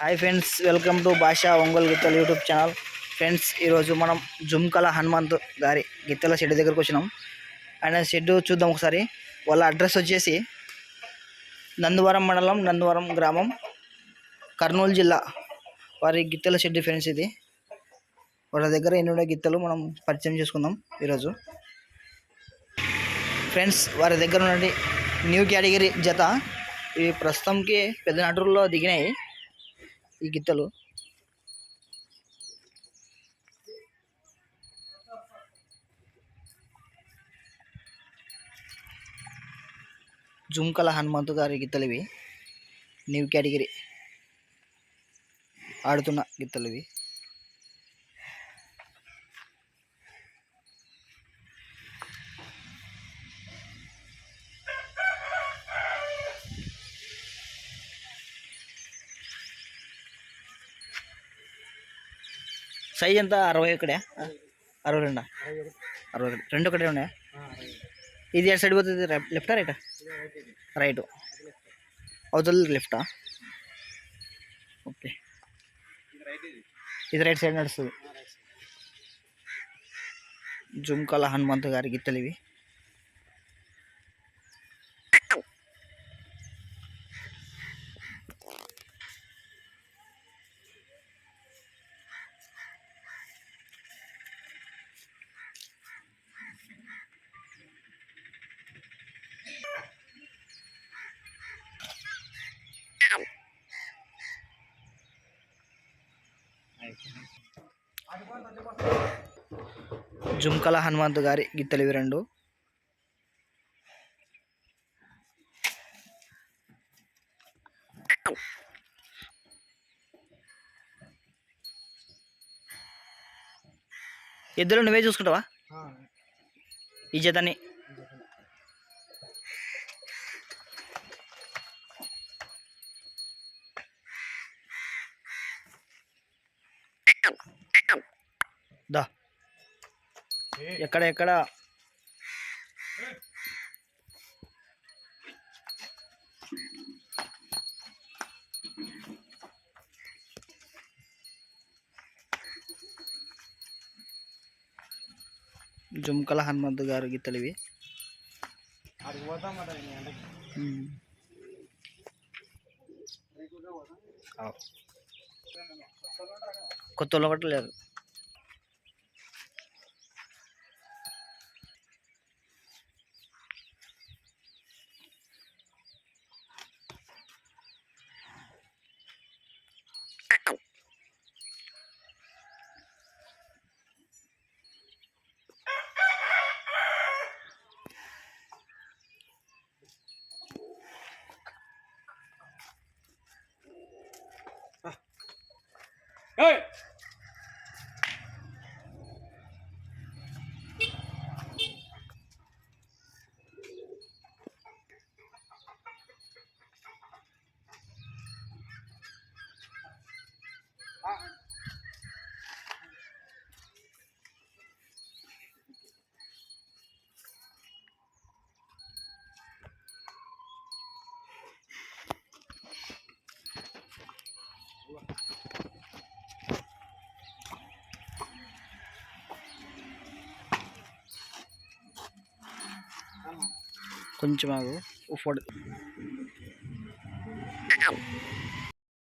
Hi friends welcome to భాషా ఒంగోలు గిత్తలు YouTube channel friends ఈరోజు మనం జుమ్కల హనుమంత్ గారి గిత్తల షెడ్ దగ్గరకు వచ్చినాం. ఆయన షెడ్ చూద్దాం ఒకసారి. వాళ్ళ అడ్రస్ వచ్చేసి నందువరం మండలం నందవరం గ్రామం కర్నూలు జిల్లా. వారి గిత్తల షెడ్ ఫ్రెండ్స్ ఇది. వాళ్ళ దగ్గర ఎన్నో గిత్తలు మనం పరిచయం చేసుకుందాం ఈరోజు. ఫ్రెండ్స్ వారి దగ్గర ఉన్నటువంటి న్యూ కేటగిరీ జత. ఇవి ప్రస్తుతంకి పెద్ద నటుల్లో దిగినాయి. ఈ గిత్తలు జుంకల హనుమంతు గారి గిత్తలు ఇవి. New category. ఆడుతున్న గిత్తలు ఇవి. సైజ్ ఎంత? అరవై ఒకటే? అరవై రెండా? అరవై ఒకటి. రెండు ఒకటే ఉన్నాయా? ఇది ఎటు సైడ్ పోతుంది? లెఫ్టా రైటా? రైట్. అవుతుంది లెఫ్టా? ఓకే. ఇది రైట్ సైడ్ నడుస్తుంది. జుమ్కల హనుమంత్ గారి గిత్తలు ఇవి. జుమ్కల హనుమంత్ గారి గిత్తలు ఇవి రెండు. ఇద్దరు నువ్వే చూసుకుంటావా? ఈ జతని. దా. ఎక్కడ ఎక్కడ? జుమ్కల హనుమంతు గారు గీతలు ఇవి ఉమ్. అవు. కొత్త వాళ్ళు ఒకటి లేరు. ஏய் కొంచెం ఆగు. ఫోటో